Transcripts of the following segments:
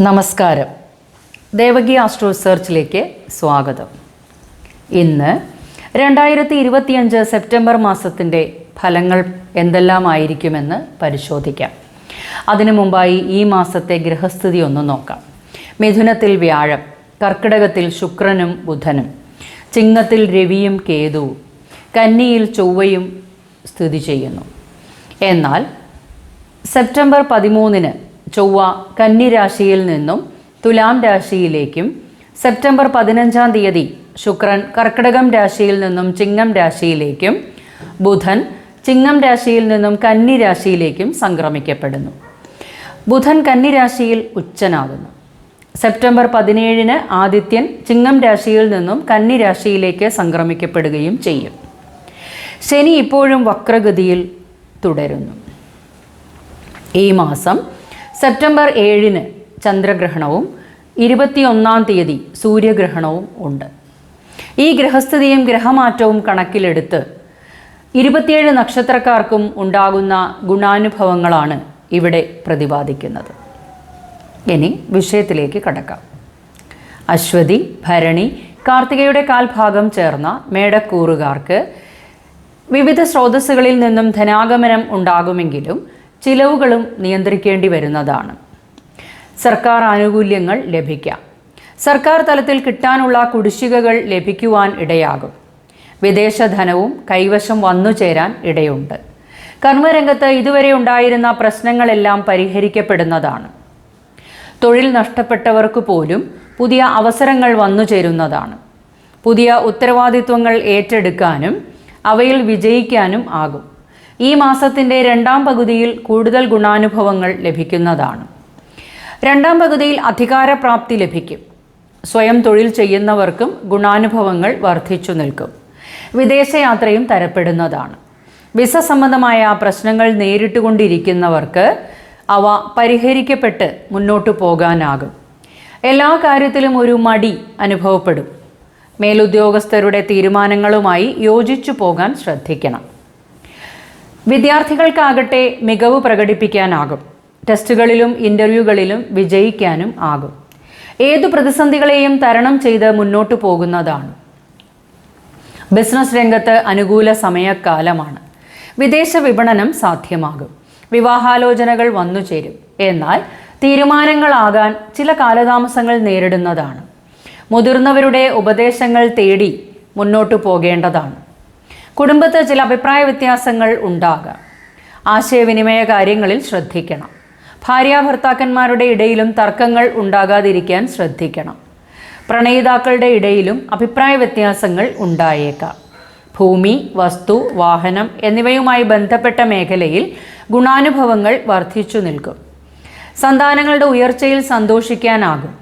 നമസ്കാരം. ദേവകി ആസ്ട്രോ സെർച്ചിലേക്ക് സ്വാഗതം. ഇന്ന് രണ്ടായിരത്തി ഇരുപത്തിയഞ്ച് സെപ്റ്റംബർ മാസത്തിന്റെ ഫലങ്ങൾ എന്തെല്ലാമായിരിക്കുമെന്ന് പരിശോധിക്കാം. അതിനു മുമ്പായി ഈ മാസത്തെ ഗ്രഹസ്ഥിതി ഒന്ന് നോക്കാം. മിഥുനത്തിൽ വ്യാഴം കർക്കിടകത്തിൽ ശുക്രനും ബുധനും ചിങ്ങത്തിൽ രവിയും കേതുവും കന്നിയിൽ ചൊവ്വയും സ്ഥിതി ചെയ്യുന്നു. എന്നാൽ സെപ്റ്റംബർ പതിമൂന്നിന് ചൊവ്വ കന്നിരാശിയിൽ നിന്നും തുലാം രാശിയിലേക്കും സെപ്റ്റംബർ പതിനഞ്ചാം തീയതി ശുക്രൻ കർക്കിടകം രാശിയിൽ നിന്നും ചിങ്ങം രാശിയിലേക്കും ബുധൻ ചിങ്ങം രാശിയിൽ നിന്നും കന്നി രാശിയിലേക്കും സംക്രമിക്കപ്പെടുന്നു. ബുധൻ കന്നി രാശിയിൽ ഉച്ചനാകുന്നു. സെപ്റ്റംബർ പതിനേഴിന് ആദിത്യൻ ചിങ്ങം രാശിയിൽ നിന്നും കന്നി രാശിയിലേക്ക് സംക്രമിക്കപ്പെടുകയും ചെയ്യും. ശനി ഇപ്പോഴും വക്രഗതിയിൽ തുടരുന്നു. ഈ മാസം സെപ്റ്റംബർ ഏഴിന് ചന്ദ്രഗ്രഹണവും ഇരുപത്തിയൊന്നാം തീയതി സൂര്യഗ്രഹണവും ഉണ്ട്. ഈ ഗ്രഹസ്ഥിതിയും ഗ്രഹമാറ്റവും കണക്കിലെടുത്ത് ഇരുപത്തിയേഴ് നക്ഷത്രക്കാർക്കും ഉണ്ടാകുന്ന ഗുണാനുഭവങ്ങളാണ് ഇവിടെ പ്രതിപാദിക്കുന്നത്. ഇനി വിഷയത്തിലേക്ക് കടക്കാം. അശ്വതി ഭരണി കാർത്തികയുടെ കാൽഭാഗം ചേർന്ന മേടക്കൂറുകാർക്ക് വിവിധ സ്രോതസ്സുകളിൽ നിന്നും ധനാഗമനം ഉണ്ടാകുമെങ്കിലും ചിലവുകളും നിയന്ത്രിക്കേണ്ടി വരുന്നതാണ്. സർക്കാർ ആനുകൂല്യങ്ങൾ ലഭിക്കാം. സർക്കാർ തലത്തിൽ കിട്ടാനുള്ള കുടിശ്ശികകൾ ലഭിക്കുവാൻ ഇടയാകും. വിദേശ ധനവും കൈവശം വന്നു ചേരാൻ ഇടയുണ്ട്. കർമ്മരംഗത്ത് ഇതുവരെ ഉണ്ടായിരുന്ന പ്രശ്നങ്ങളെല്ലാം പരിഹരിക്കപ്പെടുന്നതാണ്. തൊഴിൽ നഷ്ടപ്പെട്ടവർക്ക് പോലും പുതിയ അവസരങ്ങൾ വന്നു ചേരുന്നതാണ്. പുതിയ ഉത്തരവാദിത്വങ്ങൾ ഏറ്റെടുക്കാനും അവയിൽ വിജയിക്കാനും ആകും. ഈ മാസത്തിന്റെ രണ്ടാം പകുതിയിൽ കൂടുതൽ ഗുണാനുഭവങ്ങൾ ലഭിക്കുന്നതാണ്. രണ്ടാം പകുതിയിൽ അധികാരപ്രാപ്തി ലഭിക്കും. സ്വയം തൊഴിൽ ചെയ്യുന്നവർക്കും ഗുണാനുഭവങ്ങൾ വർദ്ധിച്ചു നിൽക്കും. വിദേശയാത്രയും തരപ്പെടുന്നതാണ്. വിസ സംബന്ധമായ പ്രശ്നങ്ങൾ നേരിട്ടുകൊണ്ടിരിക്കുന്നവർക്ക് അവ പരിഹരിക്കപ്പെട്ട് മുന്നോട്ടു പോകാനാകും. എല്ലാ കാര്യത്തിലും ഒരു മടി അനുഭവപ്പെടും. മേലുദ്യോഗസ്ഥരുടെ തീരുമാനങ്ങളുമായി യോജിച്ചു പോകാൻ ശ്രദ്ധിക്കണം. വിദ്യാർത്ഥികൾക്കാകട്ടെ മികവ് പ്രകടിപ്പിക്കാനാകും. ടെസ്റ്റുകളിലും ഇന്റർവ്യൂകളിലും വിജയിക്കാനും ആകും. ഏതു പ്രതിസന്ധികളെയും തരണം ചെയ്ത് മുന്നോട്ടു പോകുന്നതാണ്. ബിസിനസ് രംഗത്ത് അനുകൂല സമയക്കാലമാണ്. വിദേശ വിപണനം സാധ്യമാകും. വിവാഹാലോചനകൾ വന്നു ചേരും. എന്നാൽ തീരുമാനങ്ങളാകാൻ ചില കാലതാമസങ്ങൾ നേരിടുന്നതാണ്. മുതിർന്നവരുടെ ഉപദേശങ്ങൾ തേടി മുന്നോട്ടു പോകേണ്ടതാണ്. കുടുംബത്ത് ചില അഭിപ്രായ വ്യത്യാസങ്ങൾ ഉണ്ടാകാം. ആശയവിനിമയ കാര്യങ്ങളിൽ ശ്രദ്ധിക്കണം. ഭാര്യാഭർത്താക്കന്മാരുടെ ഇടയിലും തർക്കങ്ങൾ ഉണ്ടാകാതിരിക്കാൻ ശ്രദ്ധിക്കണം. പ്രണയിതാക്കളുടെ ഇടയിലും അഭിപ്രായ വ്യത്യാസങ്ങൾ ഉണ്ടായേക്കാം. ഭൂമി വസ്തു വാഹനം എന്നിവയുമായി ബന്ധപ്പെട്ട മേഖലയിൽ ഗുണാനുഭവങ്ങൾ വർദ്ധിച്ചു നിൽക്കും. സന്താനങ്ങളുടെ ഉയർച്ചയിൽ സന്തോഷിക്കാനാകും.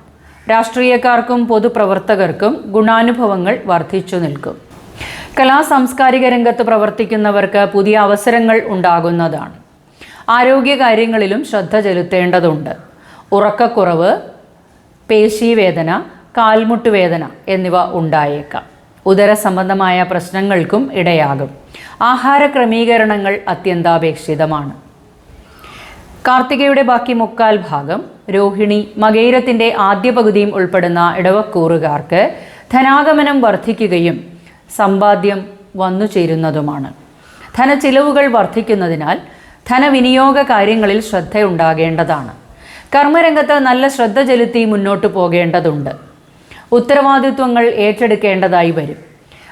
രാഷ്ട്രീയക്കാർക്കും പൊതുപ്രവർത്തകർക്കും ഗുണാനുഭവങ്ങൾ വർദ്ധിച്ചു നിൽക്കും. കലാ സാംസ്കാരിക രംഗത്ത് പ്രവർത്തിക്കുന്നവർക്ക് പുതിയ അവസരങ്ങൾ ഉണ്ടാകുന്നതാണ്. ആരോഗ്യകാര്യങ്ങളിലും ശ്രദ്ധ ചെലുത്തേണ്ടതുണ്ട്. ഉറക്കക്കുറവ് പേശീവേദന കാൽമുട്ട് വേദന എന്നിവ ഉണ്ടായേക്കാം. ഉദര സംബന്ധമായ പ്രശ്നങ്ങൾക്കും ഇടയാകും. ആഹാര ക്രമീകരണങ്ങൾ അത്യന്താപേക്ഷിതമാണ്. കാർത്തികയുടെ ബാക്കി മുക്കാൽ ഭാഗം രോഹിണി മകൈരത്തിന്റെ ആദ്യ പകുതിയും ഉൾപ്പെടുന്ന ഇടവക്കൂറുകാർക്ക് ധനാഗമനം വർദ്ധിക്കുകയും സമ്പാദ്യം വന്നു ചേരുന്നതുമാണ്. ധനച്ചിലവുകൾ വർദ്ധിക്കുന്നതിനാൽ ധനവിനിയോഗ കാര്യങ്ങളിൽ ശ്രദ്ധയുണ്ടാകേണ്ടതാണ്. കർമ്മരംഗത്ത് നല്ല ശ്രദ്ധ ചെലുത്തി മുന്നോട്ട് പോകേണ്ടതുണ്ട്. ഉത്തരവാദിത്വങ്ങൾ ഏറ്റെടുക്കേണ്ടതായി വരും.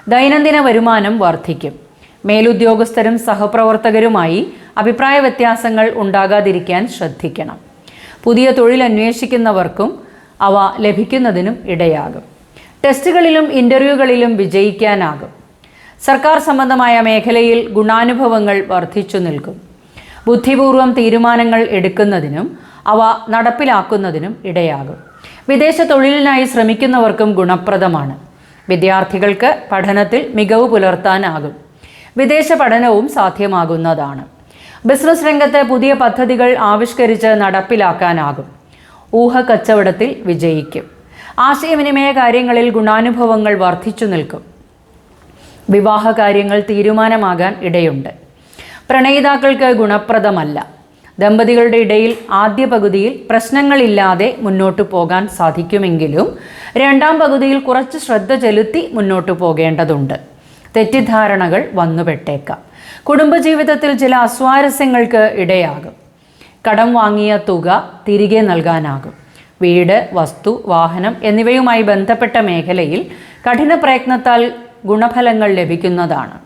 ദൈനംദിന വരുമാനം വർദ്ധിക്കും. മേലുദ്യോഗസ്ഥരും സഹപ്രവർത്തകരുമായി അഭിപ്രായ വ്യത്യാസങ്ങൾ ഉണ്ടാകാതിരിക്കാൻ ശ്രദ്ധിക്കണം. പുതിയ തൊഴിൽ അന്വേഷിക്കുന്നവർക്കും അവ ലഭിക്കുന്നതിനും ഇടയാകും. ടെസ്റ്റുകളിലും ഇന്റർവ്യൂകളിലും വിജയിക്കാനാകും. സർക്കാർ സംബന്ധമായ മേഖലയിൽ ഗുണാനുഭവങ്ങൾ വർദ്ധിച്ചു നിൽക്കും. ബുദ്ധിപൂർവം തീരുമാനങ്ങൾ എടുക്കുന്നതിനും അവ നടപ്പിലാക്കുന്നതിനും ഇടയാകും. വിദേശ തൊഴിലിനായി ശ്രമിക്കുന്നവർക്കും ഗുണപ്രദമാണ്. വിദ്യാർത്ഥികൾക്ക് പഠനത്തിൽ മികവ് പുലർത്താനാകും. വിദേശ പഠനവും സാധ്യമാകുന്നതാണ്. ബിസിനസ് രംഗത്ത് പുതിയ പദ്ധതികൾ ആവിഷ്കരിച്ച് നടപ്പിലാക്കാനാകും. ഊഹക്കച്ചവടത്തിൽ വിജയിക്കും. ആശയവിനിമയ കാര്യങ്ങളിൽ ഗുണാനുഭവങ്ങൾ വർദ്ധിച്ചു നിൽക്കും. വിവാഹ കാര്യങ്ങൾ തീരുമാനമാകാൻ ഇടയുണ്ട്. പ്രണയിതാക്കൾക്ക് ഗുണപ്രദമല്ല. ദമ്പതികളുടെ ഇടയിൽ ആദ്യ പകുതിയിൽ പ്രശ്നങ്ങളില്ലാതെ മുന്നോട്ടു പോകാൻ സാധിക്കുമെങ്കിലും രണ്ടാം പകുതിയിൽ കുറച്ച് ശ്രദ്ധ ചെലുത്തി മുന്നോട്ടു പോകേണ്ടതുണ്ട്. തെറ്റിദ്ധാരണകൾ വന്നുപെട്ടേക്കാം. കുടുംബജീവിതത്തിൽ ചില അസ്വാരസ്യങ്ങൾക്ക് ഇടയാകും. കടം വാങ്ങിയ തുക തിരികെ നൽകാനാകും. വീട് വസ്തു വാഹനം എന്നിവയുമായി ബന്ധപ്പെട്ട മേഖലയിൽ കഠിന പ്രയത്നത്താൽ ഗുണഫലങ്ങൾ ലഭിക്കുന്നതാണ്.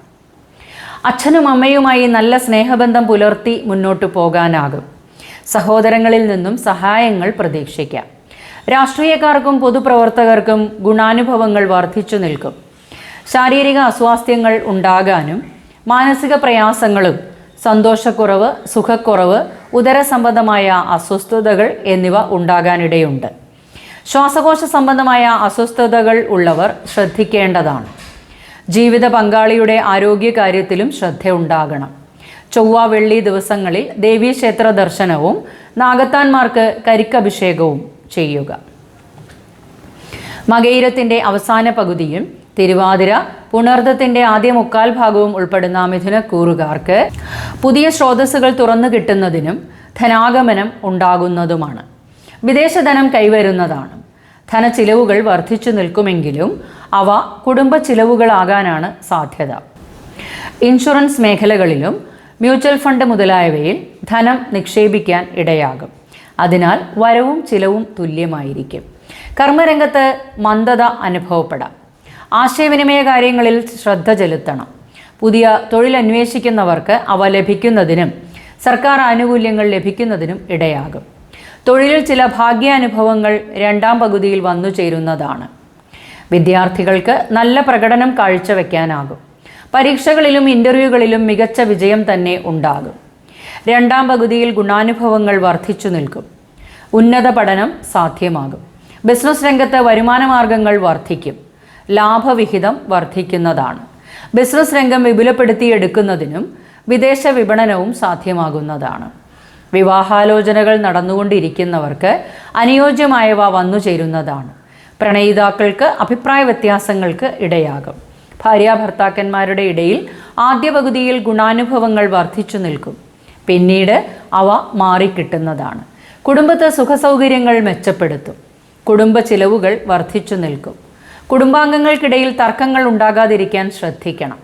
അച്ഛനും അമ്മയുമായി നല്ല സ്നേഹബന്ധം പുലർത്തി മുന്നോട്ടു പോകാനാകും. സഹോദരങ്ങളിൽ നിന്നും സഹായങ്ങൾ പ്രതീക്ഷിക്കാം. രാഷ്ട്രീയക്കാർക്കും പൊതുപ്രവർത്തകർക്കും ഗുണാനുഭവങ്ങൾ വർദ്ധിച്ചു നിൽക്കും. ശാരീരിക അസ്വാസ്ഥ്യങ്ങൾ ഉണ്ടാകാനും മാനസിക പ്രയാസങ്ങളും സന്തോഷക്കുറവ് സുഖക്കുറവ് ഉദരസംബന്ധമായ അസ്വസ്ഥതകൾ എന്നിവ ഉണ്ടാകാനിടയുണ്ട്. ശ്വാസകോശ സംബന്ധമായ അസ്വസ്ഥതകൾ ഉള്ളവർ ശ്രദ്ധിക്കേണ്ടതാണ്. ജീവിത പങ്കാളിയുടെ ആരോഗ്യകാര്യത്തിലും ശ്രദ്ധയുണ്ടാകണം ചൊവ്വ വെള്ളി ദിവസങ്ങളിൽ ദേവീക്ഷേത്ര ദർശനവും നാഗത്താന്മാർക്ക് കരിക്കഭിഷേകവും ചെയ്യുക. മകയിരത്തിന്റെ അവസാന പകുതിയും തിരുവാതിര പുണർദ്ധത്തിന്റെ ആദ്യ മുക്കാൽ ഭാഗവും ഉൾപ്പെടുന്ന മിഥുനക്കൂറുകാർക്ക് പുതിയ സ്രോതസ്സുകൾ തുറന്നു കിട്ടുന്നതിനും ധനാഗമനം ഉണ്ടാകുന്നതുമാണ്. വിദേശധനം കൈവരുന്നതാണ്. ധനച്ചിലവുകൾ വർദ്ധിച്ചു നിൽക്കുമെങ്കിലും അവ കുടുംബ ചിലവുകളാകാനാണ് സാധ്യത. ഇൻഷുറൻസ് മേഖലകളിലും മ്യൂച്വൽ ഫണ്ട് മുതലായവയിൽ ധനം നിക്ഷേപിക്കാൻ ഇടയാകും. അതിനാൽ വരവും ചിലവും തുല്യമായിരിക്കും. കർമ്മരംഗത്ത് മന്ദത അനുഭവപ്പെടാം. ആശയവിനിമയ കാര്യങ്ങളിൽ ശ്രദ്ധ ചെലുത്തണം. പുതിയ തൊഴിൽ അന്വേഷിക്കുന്നവർക്ക് അവ ലഭിക്കുന്നതിനും സർക്കാർ ആനുകൂല്യങ്ങൾ ലഭിക്കുന്നതിനും ഇടയാകും. തൊഴിലിൽ ചില ഭാഗ്യാനുഭവങ്ങൾ രണ്ടാം പകുതിയിൽ വന്നു ചേരുന്നതാണ്. വിദ്യാർത്ഥികൾക്ക് നല്ല പ്രകടനം കാഴ്ചവെക്കാനാകും. പരീക്ഷകളിലും ഇന്റർവ്യൂകളിലും മികച്ച വിജയം തന്നെ ഉണ്ടാകും. രണ്ടാം പകുതിയിൽ ഗുണാനുഭവങ്ങൾ വർദ്ധിച്ചു നിൽക്കും. ഉന്നത പഠനം സാധ്യമാകും. ബിസിനസ് രംഗത്ത് വരുമാനമാർഗങ്ങൾ വർദ്ധിക്കും. ലാഭവിഹിതം വർദ്ധിക്കുന്നതാണ്. ബിസിനസ് രംഗം വിപുലപ്പെടുത്തിയെടുക്കുന്നതിനും വിദേശ വിപണനവും സാധ്യമാകുന്നതാണ്. വിവാഹാലോചനകൾ നടന്നുകൊണ്ടിരിക്കുന്നവർക്ക് അനുയോജ്യമായവ വന്നു ചേരുന്നതാണ് പ്രണയിതാക്കൾക്ക് അഭിപ്രായ വ്യത്യാസങ്ങൾക്ക് ഇടയാകും. ഭാര്യ ഭർത്താക്കന്മാരുടെ ഇടയിൽ ആദ്യ പകുതിയിൽ ഗുണാനുഭവങ്ങൾ വർദ്ധിച്ചു നിൽക്കും. പിന്നീട് അവ മാറിക്കിട്ടുന്നതാണ്. കുടുംബത്തെ സുഖസൗകര്യങ്ങൾ മെച്ചപ്പെടുത്തും. കുടുംബ ചിലവുകൾ വർദ്ധിച്ചു നിൽക്കും. കുടുംബാംഗങ്ങൾക്കിടയിൽ തർക്കങ്ങൾ ഉണ്ടാകാതിരിക്കാൻ ശ്രദ്ധിക്കണം.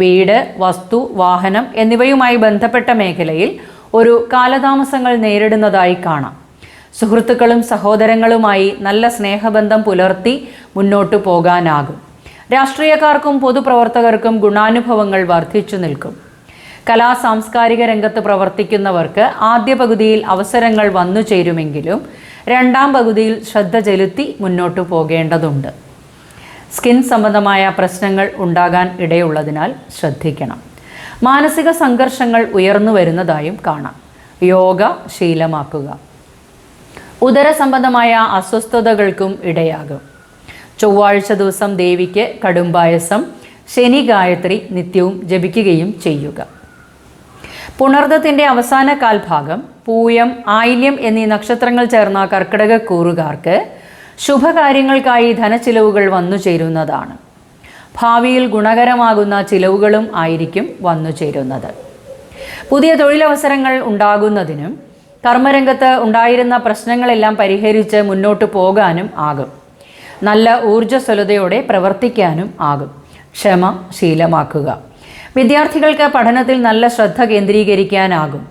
വീട് വസ്തു വാഹനം എന്നിവയുമായി ബന്ധപ്പെട്ട മേഖലയിൽ ഒരു കാലതാമസങ്ങൾ നേരിടുന്നതായി കാണാം. സുഹൃത്തുക്കളും സഹോദരങ്ങളുമായി നല്ല സ്നേഹബന്ധം പുലർത്തി മുന്നോട്ടു പോകാനാകും. രാഷ്ട്രീയക്കാർക്കും പൊതുപ്രവർത്തകർക്കും ഗുണാനുഭവങ്ങൾ വർദ്ധിച്ചു നിൽക്കും. കലാ സാംസ്കാരിക രംഗത്ത് പ്രവർത്തിക്കുന്നവർക്ക് ആദ്യ പകുതിയിൽ അവസരങ്ങൾ വന്നു ചേരുമെങ്കിലും രണ്ടാം പകുതിയിൽ ശ്രദ്ധ ചെലുത്തി മുന്നോട്ടു പോകേണ്ടതുണ്ട്. സ്കിൻ സംബന്ധമായ പ്രശ്നങ്ങൾ ഉണ്ടാകാൻ ഇടയുള്ളതിനാൽ ശ്രദ്ധിക്കണം. മാനസിക സംഘർഷങ്ങൾ ഉയർന്നു വരുന്നതായും കാണാം. യോഗ ശീലമാക്കുക. ഉദര സംബന്ധമായ അസ്വസ്ഥതകൾക്കും ഇടയാകും. ചൊവ്വാഴ്ച ദിവസം ദേവിക്ക് കടുംപായസം ശനി ഗായത്രി നിത്യവും ജപിക്കുകയും ചെയ്യുക. പുണർദത്തിന്റെ അവസാന കാൽഭാഗം പൂയം ആയില്യം എന്നീ നക്ഷത്രങ്ങൾ ചേർന്ന കർക്കിടക കൂറുകാർക്ക് ശുഭകാര്യങ്ങൾക്കായി ധനച്ചിലവുകൾ വന്നു ചേരുന്നതാണ്. ഭാവിയിൽ ഗുണകരമാകുന്ന ചിലവുകളും ആയിരിക്കും വന്നു ചേരുന്നത്. പുതിയ തൊഴിലവസരങ്ങൾ ഉണ്ടാകുന്നതിനും കർമ്മരംഗത്ത് ഉണ്ടായിരുന്ന പ്രശ്നങ്ങളെല്ലാം പരിഹരിച്ച് മുന്നോട്ട് പോകാനും ആകും. നല്ല ഊർജസ്വലതയോടെ പ്രവർത്തിക്കാനും ആകും. ക്ഷമ ശീലമാക്കുക. വിദ്യാർത്ഥികൾക്ക് പഠനത്തിൽ നല്ല ശ്രദ്ധ കേന്ദ്രീകരിക്കാനാകും.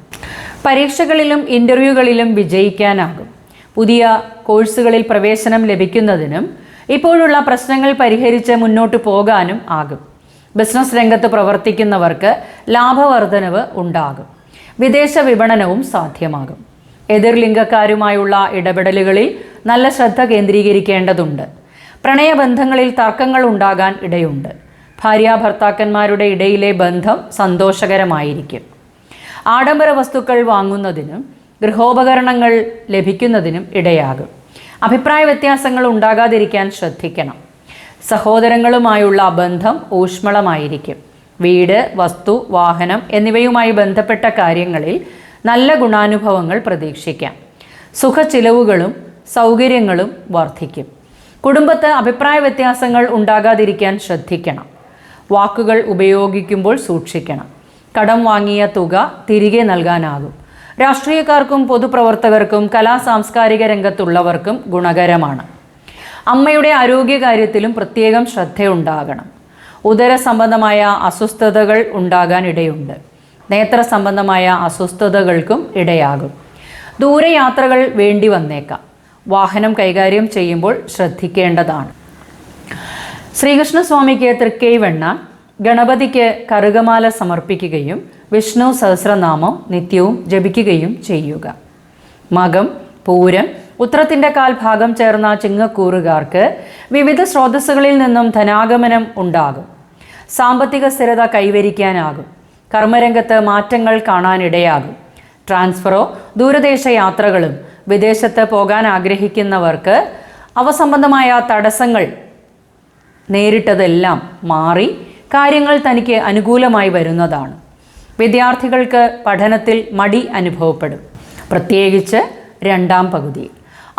പരീക്ഷകളിലും ഇന്റർവ്യൂകളിലും വിജയിക്കാനാകും. പുതിയ കോഴ്സുകളിൽ പ്രവേശനം ലഭിക്കുന്നതിനും ഇപ്പോഴുള്ള പ്രശ്നങ്ങൾ പരിഹരിച്ച് മുന്നോട്ട് പോകാനും ആകും. ബിസിനസ് രംഗത്ത് പ്രവർത്തിക്കുന്നവർക്ക് ലാഭവർധനവ് ഉണ്ടാകും. വിദേശ വിപണനവും സാധ്യമാകും. എതിർലിംഗക്കാരുമായുള്ള ഇടപെടലുകളിൽ നല്ല ശ്രദ്ധ കേന്ദ്രീകരിക്കേണ്ടതുണ്ട്. പ്രണയബന്ധങ്ങളിൽ തർക്കങ്ങൾ ഉണ്ടാകാൻ ഇടയുണ്ട്. ഭാര്യ ഭർത്താക്കന്മാരുടെ ഇടയിലെ ബന്ധം സന്തോഷകരമായിരിക്കും. ആഡംബര വസ്തുക്കൾ വാങ്ങുന്നതിനും ഗൃഹോപകരണങ്ങൾ ലഭിക്കുന്നതിനും ഇടയാകും. അഭിപ്രായ വ്യത്യാസങ്ങൾ ഉണ്ടാകാതിരിക്കാൻ ശ്രദ്ധിക്കണം. സഹോദരങ്ങളുമായുള്ള ബന്ധം ഊഷ്മളമായിരിക്കും. വീട് വസ്തു വാഹനം എന്നിവയുമായി ബന്ധപ്പെട്ട കാര്യങ്ങളിൽ നല്ല ഗുണാനുഭവങ്ങൾ പ്രതീക്ഷിക്കാം. സുഖച്ചിലവുകളും സൗകര്യങ്ങളും വർദ്ധിക്കും. കുടുംബത്ത് അഭിപ്രായ വ്യത്യാസങ്ങൾ ഉണ്ടാകാതിരിക്കാൻ ശ്രദ്ധിക്കണം. വാക്കുകൾ ഉപയോഗിക്കുമ്പോൾ സൂക്ഷിക്കണം. കടം വാങ്ങിയ തുക തിരികെ നൽകാനാകും. രാഷ്ട്രീയക്കാർക്കും പൊതുപ്രവർത്തകർക്കും കലാ സാംസ്കാരിക രംഗത്തുള്ളവർക്കും ഗുണകരമാണ്. അമ്മയുടെ ആരോഗ്യകാര്യത്തിലും പ്രത്യേകം ശ്രദ്ധയുണ്ടാകണം. ഉദര സംബന്ധമായ അസ്വസ്ഥതകൾ ഉണ്ടാകാൻ ഇടയുണ്ട് നേത്ര സംബന്ധമായ അസ്വസ്ഥതകൾക്കും ഇടയാകും. ദൂരയാത്രകൾ വേണ്ടി വന്നേക്കാം. വാഹനം കൈകാര്യം ചെയ്യുമ്പോൾ ശ്രദ്ധിക്കേണ്ടതാണ്. ശ്രീകൃഷ്ണസ്വാമിക്ക് തൃക്കൈവെണ്ണ ഗണപതിക്ക് കറുകമാല സമർപ്പിക്കുകയും വിഷ്ണു സഹസ്രനാമം നിത്യവും ജപിക്കുകയും ചെയ്യുക. മകം പൂരം ഉത്രത്തിന്റെ കാൽ ഭാഗം ചേർന്ന ചിങ്ങക്കൂറുകാർക്ക് വിവിധ സ്രോതസ്സുകളിൽ നിന്നും ധനാഗമനം ഉണ്ടാകും. സാമ്പത്തിക സ്ഥിരത കൈവരിക്കാനാകും. കർമ്മരംഗത്ത് മാറ്റങ്ങൾ കാണാനിടയാകും. ട്രാൻസ്ഫറോ ദൂരദേശ യാത്രകളും വിദേശത്ത് പോകാൻ ആഗ്രഹിക്കുന്നവർക്ക് അവ സംബന്ധമായ തടസ്സങ്ങൾ നേരിട്ടതെല്ലാം മാറി കാര്യങ്ങൾ തനിക്ക് അനുകൂലമായി വരുന്നതാണ്. വിദ്യാർത്ഥികൾക്ക് പഠനത്തിൽ മടി അനുഭവപ്പെടും. പ്രത്യേകിച്ച് രണ്ടാം പകുതിയിൽ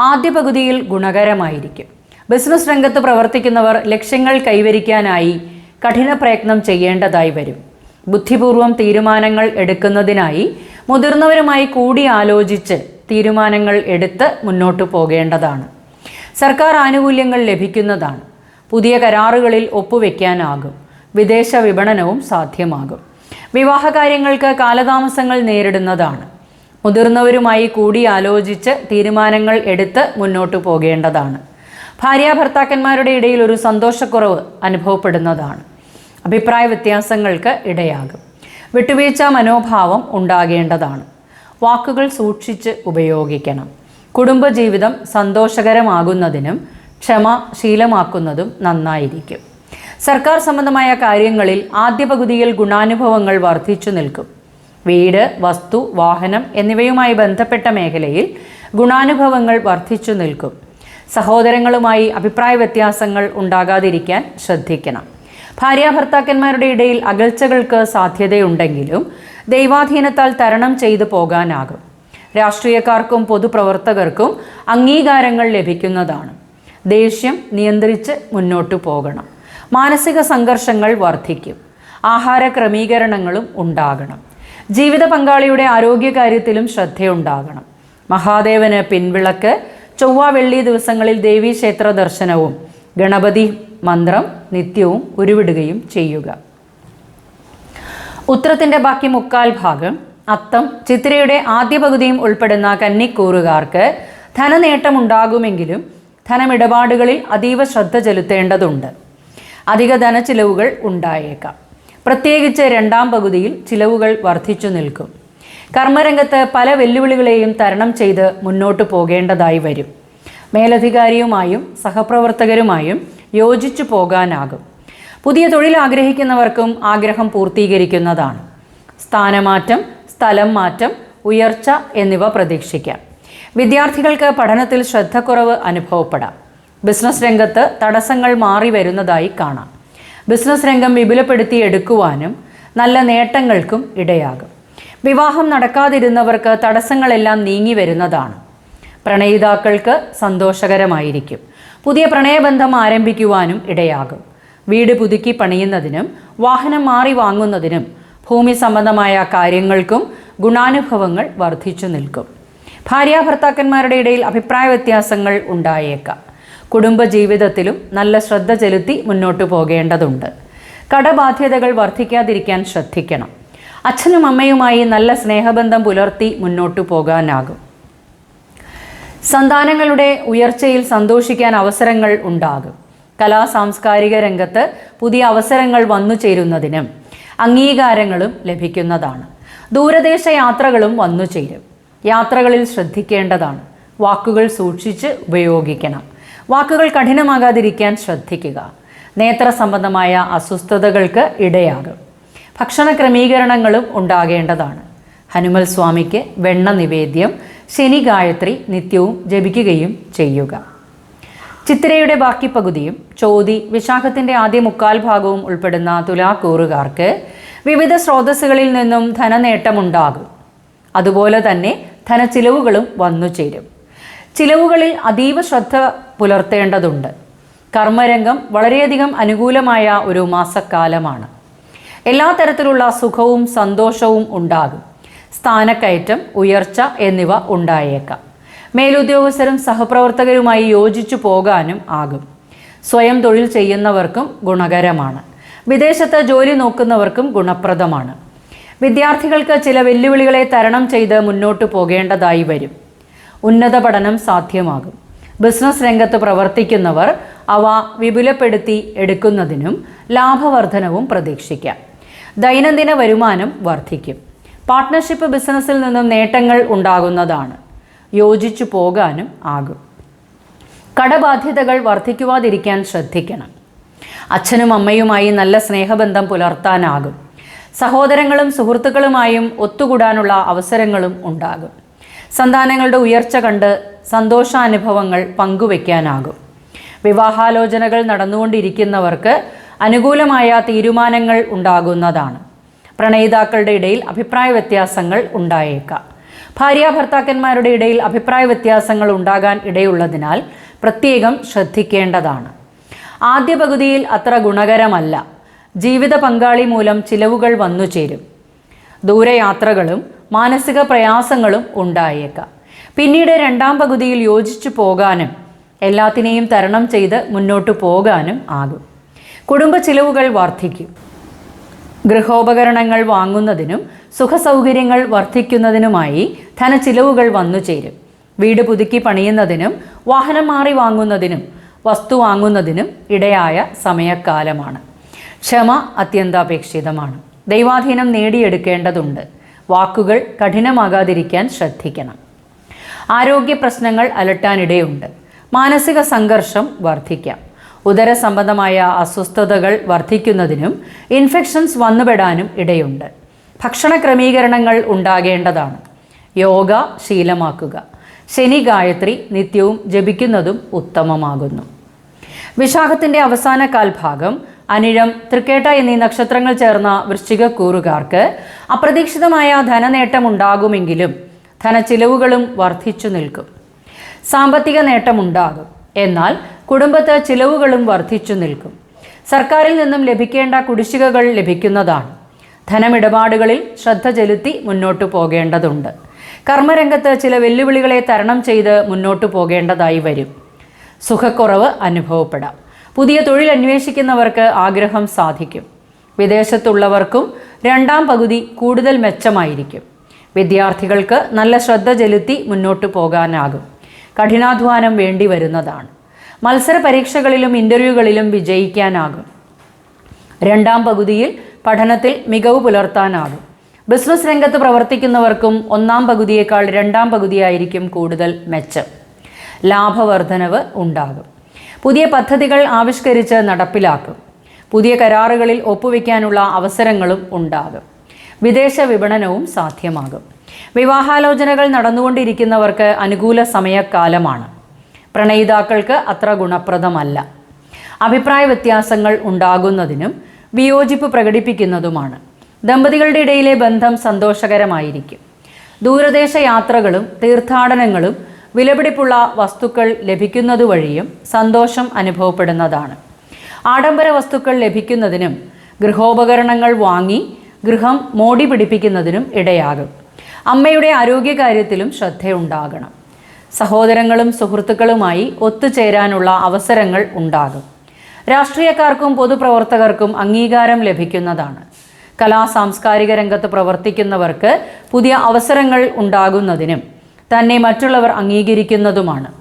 ആദ്യ പകുതിയിൽ ഗുണകരമായിരിക്കും. ബിസിനസ് രംഗത്ത് പ്രവർത്തിക്കുന്നവർ ലക്ഷ്യങ്ങൾ കൈവരിക്കാനായി കഠിന പ്രയത്നം ചെയ്യേണ്ടതായി വരും. ബുദ്ധിപൂർവം തീരുമാനങ്ങൾ എടുക്കുന്നതിനായി മുതിർന്നവരുമായി കൂടി ആലോചിച്ച് തീരുമാനങ്ങൾ എടുത്ത് മുന്നോട്ട് പോകേണ്ടതാണ്. സർക്കാർ ആനുകൂല്യങ്ങൾ ലഭിക്കുന്നതാണ്. പുതിയ കരാറുകളിൽ ഒപ്പുവെക്കാനാകും. വിദേശ വിപണനവും സാധ്യമാകും. വിവാഹകാര്യങ്ങൾക്ക് കാലതാമസങ്ങൾ നേരിടുന്നതാണ്. മുതിർന്നവരുമായി കൂടിയാലോചിച്ച് തീരുമാനങ്ങൾ എടുത്ത് മുന്നോട്ടു പോകേണ്ടതാണ്. ഭാര്യ ഭർത്താക്കന്മാരുടെ ഇടയിൽ ഒരു സന്തോഷക്കുറവ് അനുഭവപ്പെടുന്നതാണ്. അഭിപ്രായ വ്യത്യാസങ്ങൾക്ക് ഇടയാകും. വിട്ടുവീഴ്ച മനോഭാവം ഉണ്ടാകേണ്ടതാണ്. വാക്കുകൾ സൂക്ഷിച്ച് ഉപയോഗിക്കണം. കുടുംബജീവിതം സന്തോഷകരമാകുന്നതിനും ക്ഷമ ശീലമാക്കുന്നതും നന്നായിരിക്കും. സർക്കാർ സംബന്ധമായ കാര്യങ്ങളിൽ ആദ്യ പകുതിയിൽ ഗുണാനുഭവങ്ങൾ വർദ്ധിച്ചു നിൽക്കും. വീട് വസ്തു വാഹനം എന്നിവയുമായി ബന്ധപ്പെട്ട മേഖലയിൽ ഗുണാനുഭവങ്ങൾ വർദ്ധിച്ചു നിൽക്കും. സഹോദരങ്ങളുമായി അഭിപ്രായ വ്യത്യാസങ്ങൾ ഉണ്ടാകാതിരിക്കാൻ ശ്രദ്ധിക്കണം. ഭാര്യാഭർത്താക്കന്മാരുടെ ഇടയിൽ അകൽച്ചകൾക്ക് സാധ്യതയുണ്ടെങ്കിലും ദൈവാധീനത്താൽ തരണം ചെയ്തു പോകാനാകും. രാഷ്ട്രീയക്കാർക്കും പൊതുപ്രവർത്തകർക്കും അംഗീകാരങ്ങൾ ലഭിക്കുന്നതാണ്. ദേഷ്യം നിയന്ത്രിച്ച് മുന്നോട്ടു പോകണം. മാനസിക സംഘർഷങ്ങൾ വർദ്ധിക്കും ആഹാര ക്രമീകരണങ്ങളും ഉണ്ടാകണം. ജീവിത പങ്കാളിയുടെ ആരോഗ്യകാര്യത്തിലും ശ്രദ്ധയുണ്ടാകണം. മഹാദേവന് പിൻവിളക്ക് ചൊവ്വ വെള്ളി ദിവസങ്ങളിൽ ദേവീക്ഷേത്ര ദർശനവും ഗണപതി മന്ത്രം നിത്യവും ഉരുവിടുകയും ചെയ്യുക. ഉത്രത്തിന്റെ ബാക്കി മുക്കാൽ ഭാഗം അത്തം ചിത്രയുടെ ആദ്യ പകുതിയും ഉൾപ്പെടുന്ന കന്നിക്കൂറുകാർക്ക് ധനനേട്ടമുണ്ടാകുമെങ്കിലും ധനമിടപാടുകളിൽ അതീവ ശ്രദ്ധ ചെലുത്തേണ്ടതുണ്ട്. അധിക ധനച്ചിലവുകൾ ഉണ്ടായേക്കാം. പ്രത്യേകിച്ച് രണ്ടാം പകുതിയിൽ ചിലവുകൾ വർദ്ധിച്ചു നിൽക്കും. കർമ്മരംഗത്ത് പല വെല്ലുവിളികളെയും തരണം ചെയ്ത് മുന്നോട്ട് പോകേണ്ടതായി വരും. മേലധികാരിയുമായും സഹപ്രവർത്തകരുമായും യോജിച്ചു പോകാനാകും. പുതിയ തൊഴിൽ ആഗ്രഹിക്കുന്നവർക്കും ആഗ്രഹം പൂർത്തീകരിക്കുന്നതാണ്. സ്ഥാനമാറ്റം സ്ഥലം മാറ്റം ഉയർച്ച എന്നിവ പ്രതീക്ഷിക്കാം. വിദ്യാർത്ഥികൾക്ക് പഠനത്തിൽ ശ്രദ്ധക്കുറവ് അനുഭവപ്പെടാം. ബിസിനസ് രംഗത്ത് തടസ്സങ്ങൾ മാറി വരുന്നതായി കാണാം. ബിസിനസ് രംഗം വിപുലപ്പെടുത്തി എടുക്കുവാനും നല്ല നേട്ടങ്ങൾക്കും ഇടയാകും. വിവാഹം നടക്കാതിരുന്നവർക്ക് തടസ്സങ്ങളെല്ലാം നീങ്ങി വരുന്നതാണ്. പ്രണയിതാക്കൾക്ക് സന്തോഷകരമായിരിക്കും. പുതിയ പ്രണയബന്ധം ആരംഭിക്കുവാനും ഇടയാകും. വീട് പുതുക്കി പണിയുന്നതിനും വാഹനം മാറി വാങ്ങുന്നതിനും ഭൂമി സംബന്ധമായ കാര്യങ്ങൾക്കും ഗുണാനുഭവങ്ങൾ വർദ്ധിച്ചു നിൽക്കും. ഭാര്യാഭർത്താക്കന്മാരുടെ ഇടയിൽ അഭിപ്രായ വ്യത്യാസങ്ങൾ ഉണ്ടായേക്കാം. കുടുംബജീവിതത്തിലും നല്ല ശ്രദ്ധ ചെലുത്തി മുന്നോട്ടു പോകേണ്ടതുണ്ട്. കടബാധ്യതകൾ വർദ്ധിക്കാതിരിക്കാൻ ശ്രദ്ധിക്കണം. അച്ഛനും അമ്മയുമായി നല്ല സ്നേഹബന്ധം പുലർത്തി മുന്നോട്ടു പോകാനാകും. സന്താനങ്ങളുടെ ഉയർച്ചയിൽ സന്തോഷിക്കാൻ അവസരങ്ങൾ ഉണ്ടാകും. കലാ സാംസ്കാരിക രംഗത്ത് പുതിയ അവസരങ്ങൾ വന്നു ചേരുന്നതിനും അംഗീകാരങ്ങളും ലഭിക്കുന്നതാണ്. ദൂരദേശ യാത്രകളും വന്നു ചേരും. യാത്രകളിൽ ശ്രദ്ധിക്കേണ്ടതാണ്. വാക്കുകൾ സൂക്ഷിച്ച് ഉപയോഗിക്കണം. വാക്കുകൾ കഠിനമാകാതിരിക്കാൻ ശ്രദ്ധിക്കുക. നേത്ര സംബന്ധമായ അസ്വസ്ഥതകൾക്ക് ഇടയാകും. ഭക്ഷണ ക്രമീകരണങ്ങളും ഉണ്ടാകേണ്ടതാണ്. ഹനുമൽ സ്വാമിക്ക് വെണ്ണ നിവേദ്യം ശനി ഗായത്രി നിത്യവും ജപിക്കുകയും ചെയ്യുക. ചിത്തിരയുടെ ബാക്കി പകുതിയും ചോതി വിശാഖത്തിന്റെ ആദ്യ മുക്കാൽ ഭാഗവും ഉൾപ്പെടുന്ന തുലാക്കൂറുകാർക്ക് വിവിധ സ്രോതസ്സുകളിൽ നിന്നും ധനനേട്ടമുണ്ടാകും. അതുപോലെ തന്നെ ധനച്ചിലവുകളും വന്നു ചേരും ചിലവുകളിൽ അതീവ ശ്രദ്ധ പുലർത്തേണ്ടതുണ്ട്. കർമ്മരംഗം വളരെയധികം അനുകൂലമായ ഒരു മാസക്കാലമാണ്. എല്ലാ തരത്തിലുള്ള സുഖവും സന്തോഷവും ഉണ്ടാകും. സ്ഥാനക്കയറ്റം ഉയർച്ച എന്നിവ ഉണ്ടായേക്കാം. മേലുദ്യോഗസ്ഥരും സഹപ്രവർത്തകരുമായി യോജിച്ചു പോകാനും ആകും. സ്വയം തൊഴിൽ ചെയ്യുന്നവർക്കും ഗുണകരമാണ്. വിദേശത്ത് ജോലി നോക്കുന്നവർക്കും ഗുണപ്രദമാണ്. വിദ്യാർത്ഥികൾക്ക് ചില വെല്ലുവിളികളെ തരണം ചെയ്ത് മുന്നോട്ട് പോകേണ്ടതായി വരും. ഉന്നത പഠനം സാധ്യമാകും. ബിസിനസ് രംഗത്ത് പ്രവർത്തിക്കുന്നവർ അവ വിപുലപ്പെടുത്തി എടുക്കുന്നതിനും ലാഭവർധനവും പ്രതീക്ഷിക്കാം. ദൈനംദിന വരുമാനം വർദ്ധിക്കും. പാർട്ട്ണർഷിപ്പ് ബിസിനസ്സിൽ നിന്നും നേട്ടങ്ങൾ ഉണ്ടാകുന്നതാണ്. യോജിച്ചു പോകാനും ആകും. കടബാധ്യതകൾ വർദ്ധിക്കുവാതിരിക്കാൻ ശ്രദ്ധിക്കണം. അച്ഛനും അമ്മയുമായി നല്ല സ്നേഹബന്ധം പുലർത്താനാകും. സഹോദരങ്ങളും സുഹൃത്തുക്കളുമായും ഒത്തുകൂടാനുള്ള അവസരങ്ങളും ഉണ്ടാകും. സന്താനങ്ങളുടെ ഉയർച്ച കണ്ട് സന്തോഷാനുഭവങ്ങൾ പങ്കുവയ്ക്കാനാകും വിവാഹാലോചനകൾ നടന്നുകൊണ്ടിരിക്കുന്നവർക്ക് അനുകൂലമായ തീരുമാനങ്ങൾ ഉണ്ടാകുന്നതാണ്. പ്രണയിതാക്കളുടെ ഇടയിൽ അഭിപ്രായ വ്യത്യാസങ്ങൾ ഉണ്ടായേക്കാം. ഭാര്യ ഭർത്താക്കന്മാരുടെ ഇടയിൽ അഭിപ്രായ വ്യത്യാസങ്ങൾ ഉണ്ടാകാൻ ഇടയുള്ളതിനാൽ പ്രത്യേകം ശ്രദ്ധിക്കേണ്ടതാണ്. ആദ്യ പകുതിയിൽ അത്ര ഗുണകരമല്ല. ജീവിത പങ്കാളി മൂലം ചിലവുകൾ വന്നു ചേരും ദൂരയാത്രകളും മാനസിക പ്രയാസങ്ങളും ഉണ്ടായേക്കാം. പിന്നീട് രണ്ടാം പകുതിയിൽ യോജിച്ചു പോകാനും എല്ലാത്തിനെയും തരണം ചെയ്ത് മുന്നോട്ട് പോകാനും ആകും. കുടുംബ ചിലവുകൾ വർദ്ധിക്കും. ഗൃഹോപകരണങ്ങൾ വാങ്ങുന്നതിനും സുഖസൗകര്യങ്ങൾ വർദ്ധിക്കുന്നതിനുമായി ധനച്ചിലവുകൾ വന്നു ചേരും. വീട് പുതുക്കി പണിയുന്നതിനും വാഹനം മാറി വാങ്ങുന്നതിനും വസ്തു വാങ്ങുന്നതിനും ഇടയായ സമയക്കാലമാണ്. ക്ഷമ അത്യന്താപേക്ഷിതമാണ്. ദൈവാധീനം നേടിയെടുക്കേണ്ടതുണ്ട്. വാക്കുകൾ കഠിനമാകാതിരിക്കാൻ ശ്രദ്ധിക്കണം. ആരോഗ്യ പ്രശ്നങ്ങൾ അലട്ടാനിടയുണ്ട്. മാനസിക സംഘർഷം വർദ്ധിക്കാം. ഉദര സംബന്ധമായ അസ്വസ്ഥതകൾ വർദ്ധിക്കുന്നതിനും ഇൻഫെക്ഷൻസ് വന്നുപെടാനും ഇടയുണ്ട്. ഭക്ഷണ ക്രമീകരണങ്ങൾ ഉണ്ടാകേണ്ടതാണ്. യോഗ ശീലമാക്കുക. ശനി ഗായത്രി നിത്യവും ജപിക്കുന്നതും ഉത്തമമാകുന്നു. വിശാഖത്തിന്റെ അവസാന കാൽഭാഗം അനിഴം തൃക്കേട്ട എന്നീ നക്ഷത്രങ്ങൾ ചേർന്ന വൃശ്ചികക്കൂറുകാർക്ക് അപ്രതീക്ഷിതമായ ധനനേട്ടം ഉണ്ടാകുമെങ്കിലും ധനച്ചിലവുകളും വർദ്ധിച്ചു നിൽക്കും. സാമ്പത്തിക നേട്ടമുണ്ടാകും. എന്നാൽ കുടുംബത്തെ ചിലവുകളും വർദ്ധിച്ചു നിൽക്കും. സർക്കാരിൽ നിന്നും ലഭിക്കേണ്ട കുടിശ്ശികകൾ ലഭിക്കുന്നതാണ്. ധനമിടപാടുകളിൽ ശ്രദ്ധ ചെലുത്തി മുന്നോട്ടു പോകേണ്ടതുണ്ട്. കർമ്മരംഗത്ത് ചില വെല്ലുവിളികളെ തരണം ചെയ്ത് മുന്നോട്ടു പോകേണ്ടതായി വരും. സുഖക്കുറവ് അനുഭവപ്പെടാം. പുതിയ തൊഴിൽ അന്വേഷിക്കുന്നവർക്ക് ആഗ്രഹം സാധിക്കും. വിദേശത്തുള്ളവർക്കും രണ്ടാം പകുതി കൂടുതൽ മെച്ചമായിരിക്കും. വിദ്യാർത്ഥികൾക്ക് നല്ല ശ്രദ്ധ ചെലുത്തി മുന്നോട്ട് പോകാനാകും. കഠിനാധ്വാനം വേണ്ടി വരുന്നതാണ്. മത്സര പരീക്ഷകളിലും ഇന്റർവ്യൂകളിലും വിജയിക്കാനാകും. രണ്ടാം പകുതിയിൽ പഠനത്തിൽ മികവ് പുലർത്താനാകും. ബിസിനസ് രംഗത്ത് പ്രവർത്തിക്കുന്നവർക്കും ഒന്നാം പകുതിയേക്കാൾ രണ്ടാം പകുതിയായിരിക്കും കൂടുതൽ മെച്ചം. ലാഭവർധനവ് ഉണ്ടാകും. പുതിയ പദ്ധതികൾ ആവിഷ്കരിച്ച് നടപ്പിലാക്കും. പുതിയ കരാറുകളിൽ ഒപ്പുവെക്കാനുള്ള അവസരങ്ങളും ഉണ്ടാകും. വിദേശ വിപണനവും സാധ്യമാകും. വിവാഹാലോചനകൾ നടന്നുകൊണ്ടിരിക്കുന്നവർക്ക് അനുകൂല സമയക്കാലമാണ്. പ്രണയിതാക്കൾക്ക് അത്ര ഗുണപ്രദമല്ല. അഭിപ്രായ വ്യത്യാസങ്ങൾ ഉണ്ടാകുന്നതിനും വിയോജിപ്പ് പ്രകടിപ്പിക്കുന്നതുമാണ്. ദമ്പതികളുടെ ഇടയിലെ ബന്ധം സന്തോഷകരമായിരിക്കും. ദൂരദേശ യാത്രകളും തീർത്ഥാടനങ്ങളും വിലപിടിപ്പുള്ള വസ്തുക്കൾ ലഭിക്കുന്നത് വഴിയും സന്തോഷം അനുഭവപ്പെടുന്നതാണ്. ആഡംബര വസ്തുക്കൾ ലഭിക്കുന്നതിനും ഗൃഹോപകരണങ്ങൾ വാങ്ങി ഗൃഹം മോടി പിടിപ്പിക്കുന്നതിനും ഇടയാകും. അമ്മയുടെ ആരോഗ്യകാര്യത്തിലും ശ്രദ്ധയുണ്ടാകണം. സഹോദരങ്ങളും സുഹൃത്തുക്കളുമായി ഒത്തുചേരാനുള്ള അവസരങ്ങൾ ഉണ്ടാകും. രാഷ്ട്രീയക്കാർക്കും പൊതുപ്രവർത്തകർക്കും അംഗീകാരം ലഭിക്കുന്നതാണ്. കലാ സാംസ്കാരിക രംഗത്ത് പ്രവർത്തിക്കുന്നവർക്ക് പുതിയ അവസരങ്ങൾ ഉണ്ടാകുന്നതിനും തന്നെ മറ്റുള്ളവർ അംഗീകരിക്കുന്നതുമാണ്.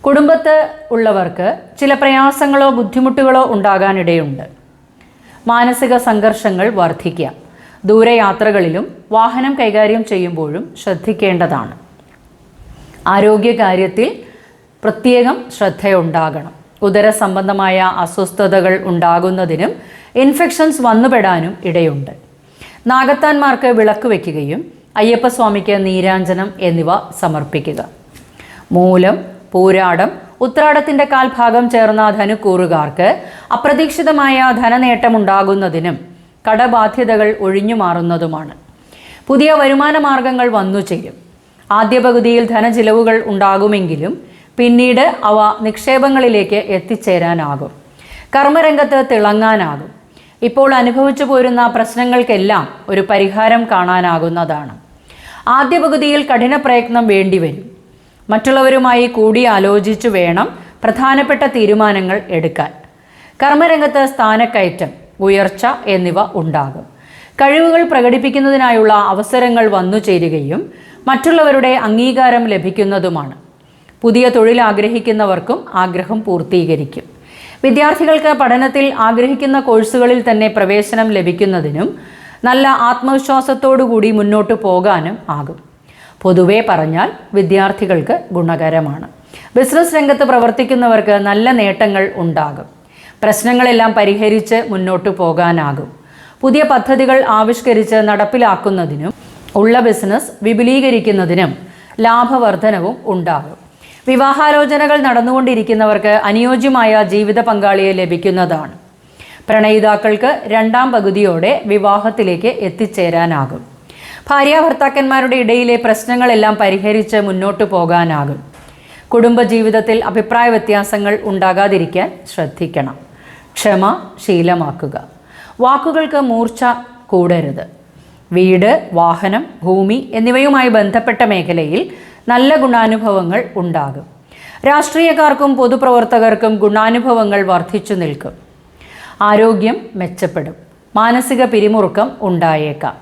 കുടുംബത്ത് ഉള്ളവർക്ക് ചില പ്രയാസങ്ങളോ ബുദ്ധിമുട്ടുകളോ ഉണ്ടാകാനിടയുണ്ട്. മാനസിക സംഘർഷങ്ങൾ വർദ്ധിക്കാം ദൂരയാത്രകളിലും വാഹനം കൈകാര്യം ചെയ്യുമ്പോഴും ശ്രദ്ധിക്കേണ്ടതാണ്. ആരോഗ്യകാര്യത്തിൽ പ്രത്യേകം ശ്രദ്ധയുണ്ടാകണം. ഉദര സംബന്ധമായ അസ്വസ്ഥതകൾ ഉണ്ടാകുന്നതിനും ഇൻഫെക്ഷൻസ് വന്നുപെടാനും ഇടയുണ്ട്. നാഗത്താന്മാർക്ക് വിളക്ക് വയ്ക്കുകയും അയ്യപ്പസ്വാമിക്ക് നീരാഞ്ജനം എന്നിവ സമർപ്പിക്കുക. മൂലം പൂരാടം ഉത്രാടത്തിന്റെ കാൽഭാഗം ചേർന്ന ധനുക്കൂറുകാർക്ക് അപ്രതീക്ഷിതമായ ധനനേട്ടമുണ്ടാകുന്നതിനും കടബാധ്യതകൾ ഒഴിഞ്ഞു മാറുന്നതുമാണ് പുതിയ വരുമാന മാർഗങ്ങൾ വന്നു ചേരും. ആദ്യ പകുതിയിൽ ധനചിലവുകൾ ഉണ്ടാകുമെങ്കിലും പിന്നീട് അവ നിക്ഷേപങ്ങളിലേക്ക് എത്തിച്ചേരാനാകും. കർമ്മരംഗത്ത് തിളങ്ങാനാകും. ഇപ്പോൾ അനുഭവിച്ചു പോരുന്ന പ്രശ്നങ്ങൾക്കെല്ലാം ഒരു പരിഹാരം കാണാനാകുന്നതാണ്. ആദ്യ പകുതിയിൽ കഠിന പ്രയത്നം വേണ്ടിവരും മറ്റുള്ളവരുമായി കൂടി ആലോചിച്ചു വേണം പ്രധാനപ്പെട്ട തീരുമാനങ്ങൾ എടുക്കാൻ. കർമ്മരംഗത്ത് സ്ഥാനക്കയറ്റം ഉയർച്ച എന്നിവ ഉണ്ടാകും. കഴിവുകൾ പ്രകടിപ്പിക്കുന്നതിനായുള്ള അവസരങ്ങൾ വന്നു ചേരുകയും മറ്റുള്ളവരുടെ അംഗീകാരം ലഭിക്കുന്നതുമാണ്. പുതിയ തൊഴിൽ ആഗ്രഹിക്കുന്നവർക്കും ആഗ്രഹം പൂർത്തീകരിക്കും. വിദ്യാർത്ഥികൾക്ക് പഠനത്തിൽ ആഗ്രഹിക്കുന്ന കോഴ്സുകളിൽ തന്നെ പ്രവേശനം ലഭിക്കുന്നതിനും നല്ല ആത്മവിശ്വാസത്തോടുകൂടി മുന്നോട്ട് പോകാനും ആകും. പൊതുവേ പറഞ്ഞാൽ വിദ്യാർത്ഥികൾക്ക് ഗുണകരമാണ്. ബിസിനസ് രംഗത്ത് പ്രവർത്തിക്കുന്നവർക്ക് നല്ല നേട്ടങ്ങൾ ഉണ്ടാകും. പ്രശ്നങ്ങളെല്ലാം പരിഹരിച്ച് മുന്നോട്ട് പോകാനാകും. പുതിയ പദ്ധതികൾ ആവിഷ്കരിച്ച് നടപ്പിലാക്കുന്നതിനും ഉള്ള ബിസിനസ് വിപുലീകരിക്കുന്നതിനും ലാഭവർധനവും ഉണ്ടാകും. വിവാഹാലോചനകൾ നടന്നുകൊണ്ടിരിക്കുന്നവർക്ക് അനുയോജ്യമായ ജീവിത പങ്കാളിയെ ലഭിക്കുന്നതാണ്. പ്രണയിതാക്കൾക്ക് രണ്ടാം പകുതിയോടെ വിവാഹത്തിലേക്ക് എത്തിച്ചേരാനാകും. ഭാര്യാഭർത്താക്കന്മാരുടെ ഇടയിലെ പ്രശ്നങ്ങളെല്ലാം പരിഹരിച്ച് മുന്നോട്ടു പോകാനാകും. കുടുംബജീവിതത്തിൽ അഭിപ്രായ വ്യത്യാസങ്ങൾ ഉണ്ടാകാതിരിക്കാൻ ശ്രദ്ധിക്കണം. ക്ഷമ ശീലമാക്കുക. വാക്കുകൾക്ക് മൂർച്ച കൂടരുത്. വീട് വാഹനം ഭൂമി എന്നിവയുമായി ബന്ധപ്പെട്ട മേഖലയിൽ നല്ല ഗുണാനുഭവങ്ങൾ ഉണ്ടാകും. രാഷ്ട്രീയക്കാർക്കും പൊതുപ്രവർത്തകർക്കും ഗുണാനുഭവങ്ങൾ വർദ്ധിച്ചു നിൽക്കും. ആരോഗ്യം മെച്ചപ്പെടും. മാനസിക പിരിമുറുക്കം ഉണ്ടായേക്കാം.